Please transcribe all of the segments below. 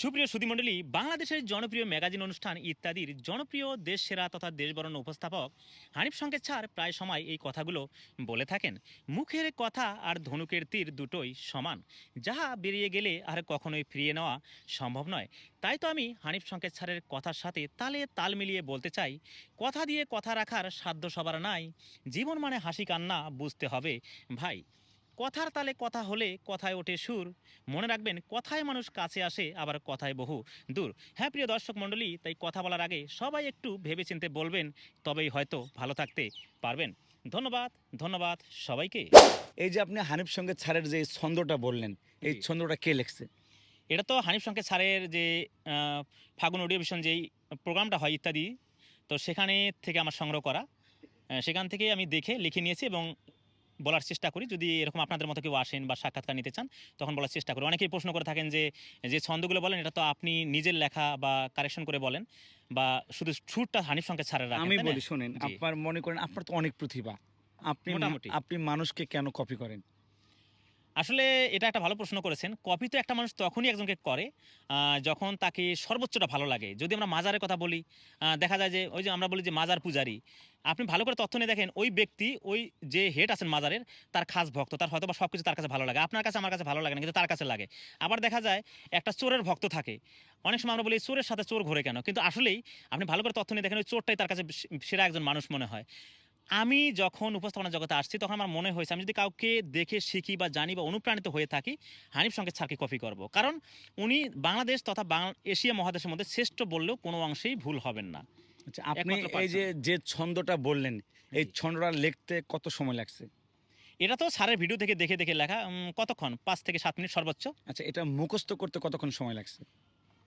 সুপ্রিয় সুধীমণ্ডলী বাংলাদেশের জনপ্রিয় ম্যাগাজিন অনুষ্ঠান ইত্যাদির জনপ্রিয় দেশ সেরা তথা দেশবরণ্য উপস্থাপক হানিফ সংকেত ছাড় প্রায় সময় এই কথাগুলো বলে থাকেন। মুখের কথা আর ধনুকের তীর দুটোই সমান। যাহা বেরিয়ে গেলে আর কখনোই ফিরিয়ে নেওয়া সম্ভব নয়। তাই তো আমি হানিফ সংকেত ছাড়ের কথার সাথে তালে তাল মিলিয়ে বলতে চাই, কথা দিয়ে কথা রাখার সাধ্য সবার নাই। জীবন মানে হাসি কান্না, বুঝতে হবে ভাই। কথার তালে কথা হলে কথায় ওঠে সুর। মনে রাখবেন কথায় মানুষ কাছে আসে আবার কথায় বহু দূর। হ্যাঁ প্রিয় দর্শক মণ্ডলী তাই কথা বলার আগে সবাই একটু ভেবেচিন্তে বলবেন তবেই হয়তো ভালো থাকতে পারবেন। ধন্যবাদ ধন্যবাদ সবাইকে। এই যে আপনি হানিফ সঙ্গে ছাড়ের যে ছন্দটা বললেন এই ছন্দটা কে লিখছে? এটা তো হানিফ সংকেত স্যারের যে ফাগুন অডিও ভিশন যেই প্রোগ্রামটা হয় ইত্যাদি তো সেখানে থেকে আমার সংগ্রহ করা। সেখান থেকে আমি দেখে লিখে নিয়েছি এবং বলার চেষ্টা করি। যদি এরকম আপনাদের মতো কেউ আসেন বা সাক্ষাৎকার নিতে চান তখন বলার চেষ্টা করি। অনেকেই প্রশ্ন করে থাকেন যে যে ছন্দগুলো বলেন এটা তো আপনি নিজের লেখা বা কারেকশন করে বলেন বা শুধু সুরটা হানিফ সঙ্গে ছাড়ে রাখেন, আমি বলি শোনেন আপনার মনে করেন আপনার তো অনেক প্রতিভা। আপনি মোটামুটি। আপনি মানুষকে কেন কপি করেন? আসলে এটা একটা ভালো প্রশ্ন করেছেন। কপি তো একটা মানুষ তখনই একজনকে করে যখন তাকে সর্বোচ্চটা ভালো লাগে। যদি আমরা মাজারের কথা বলি দেখা যায় যে ওই যে আমরা বলি যে মাজার পূজারি, আপনি ভালো করে তথ্য নিয়ে দেখেন, ওই ব্যক্তি, ওই যে হেড আছেন মাজারের, তার খাস ভক্ত, তার হয়তো বা সব কিছু তার কাছে ভালো লাগে। আপনার কাছে, আমার কাছে ভালো লাগে না, কিন্তু তার কাছে লাগে। আবার দেখা যায়, একটা চোরের ভক্ত থাকে। অনেক সময় আমরা বলি, চোরের সাথে চোর ঘোরে কেন? কিন্তু আসলেই আপনি ভালো করে তথ্য নিয়ে দেখেন, ওই চোরটাই তার কাছে সেরা একজন মানুষ মনে হয়। আমি যখন উপস্থাপনা জগতে আসছি তখন আমার মনে হয়েছে আমি যদি কাউকে দেখে শিখি বা জানি বা অনুপ্রাণিত হয়ে থাকি হানিফ সংকেত স্যারকে কপি করব। কারণ উনি বাংলাদেশ তথা এশিয়া মহাদেশের মধ্যে শ্রেষ্ঠ বললেও কোনো অংশেই ভুল হবেন না। আচ্ছা আপনি এই যে যে ছন্দটা বললেন এই ছন্দটা লিখতে কত সময় লাগছে? এটা তো স্যারের ভিডিও থেকে দেখে দেখে লেখা কতক্ষণ? পাঁচ থেকে সাত মিনিট সর্বোচ্চ। আচ্ছা এটা মুখস্থ করতে কতক্ষণ সময় লাগছে?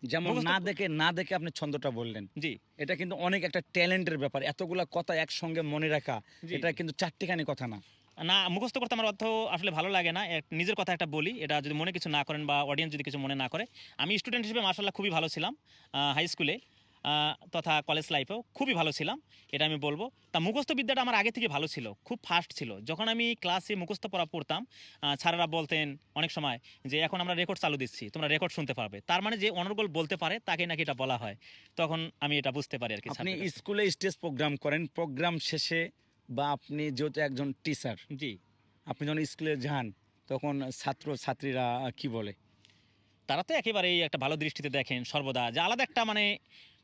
যেমন না দেখে না দেখে আপনি ছন্দটা বললেন। জি। এটা কিন্তু অনেক একটা ট্যালেন্টের ব্যাপার। এতগুলা কথা একসঙ্গে মনে রাখা এটা। কিন্তু চারটিখানি কথা না। না মুখস্থ করতে আমার অর্থ আসলে ভালো লাগে না। নিজের কথা একটা বলি এটা যদি মনে কিছু না করেন বা অডিয়েন্স যদি কিছু মনে না করে। আমি স্টুডেন্ট হিসেবে মার্শাল্লাহ খুবই ভালো ছিলাম হাই স্কুলে তথা কলেজ লাইফেও খুবই ভালো ছিলাম এটা আমি বলব। তা মুখস্থ বিদ্যাটা আমার আগে থেকে ভালো ছিল খুব ফাস্ট ছিল। যখন আমি ক্লাসে মুখস্থ পড়া পড়তাম স্যারেরা বলতেন অনেক সময় যে এখন আমরা রেকর্ড চালু দিচ্ছি তোমরা রেকর্ড শুনতে পারবে। তার মানে যে অনর্গল বলতে পারে তাকে নাকি এটা বলা হয়। তখন আমি এটা বুঝতে পারি আর কি আপনি স্কুলে স্টেজ প্রোগ্রাম করেন প্রোগ্রাম শেষে বা আপনি যেহেতু একজন টিচার জি। আপনি যখন স্কুলে যান তখন ছাত্র ছাত্রীরা কি বলে? তারা তো একেবারেই একটা ভালো দৃষ্টিতে দেখেন সর্বদা যে আলাদা একটা মানে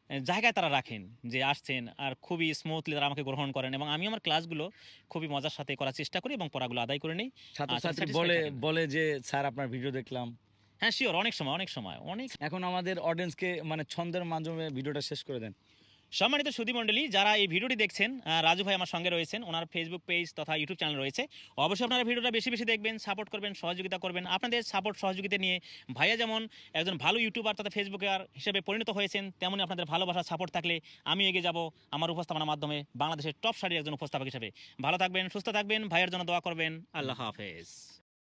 জায়গায় তারা রাখেন যে আসছেন আর খুবই স্মুথলি তারা আমাকে গ্রহণ করেন এবং আমি আমার ক্লাসগুলো খুবই মজার সাথে করার চেষ্টা করি এবং পড়াগুলো আদায় করে নিই। ছাত্রছাত্রী বলে বলে যে স্যার আপনার ভিডিও দেখলাম। হ্যাঁ শিওর অনেক সময় অনেক সময় অনেক এখন আমাদের অডিয়েন্সকে মানে ছন্দের মাধ্যমে ভিডিওটা শেষ করে দেন। সম্মানিত সুধী মণ্ডলী, যারা এই ভিডিওটি দেখছেন রাজু ভাই আমার সঙ্গে রয়েছেন, ওনার ফেসবুক পেজ তথা ইউটিউব চ্যানেল রয়েছে। অবশ্যই আপনারা ভিডিওটা বেশি বেশি দেখবেন সাপোর্ট করবেন, সহযোগিতা করবেন। আপনাদের সাপোর্ট সহযোগিতা নিয়ে ভাইয়া যেমন একজন ভালো ইউটিউবার তথা ফেসবুকার হিসেবে পরিণত হয়েছেন তেমনই আপনাদের ভালোবাসা সাপোর্ট থাকলে আমি এগিয়ে যাব আমার উপস্থাপনার মাধ্যমে বাংলাদেশের টপ সারির একজন উপস্থাপক হিসেবে। ভালো থাকবেন, সুস্থ থাকবেন, ভাইয়ের জন্য দোয়া করবেন। আল্লাহ হাফেজ।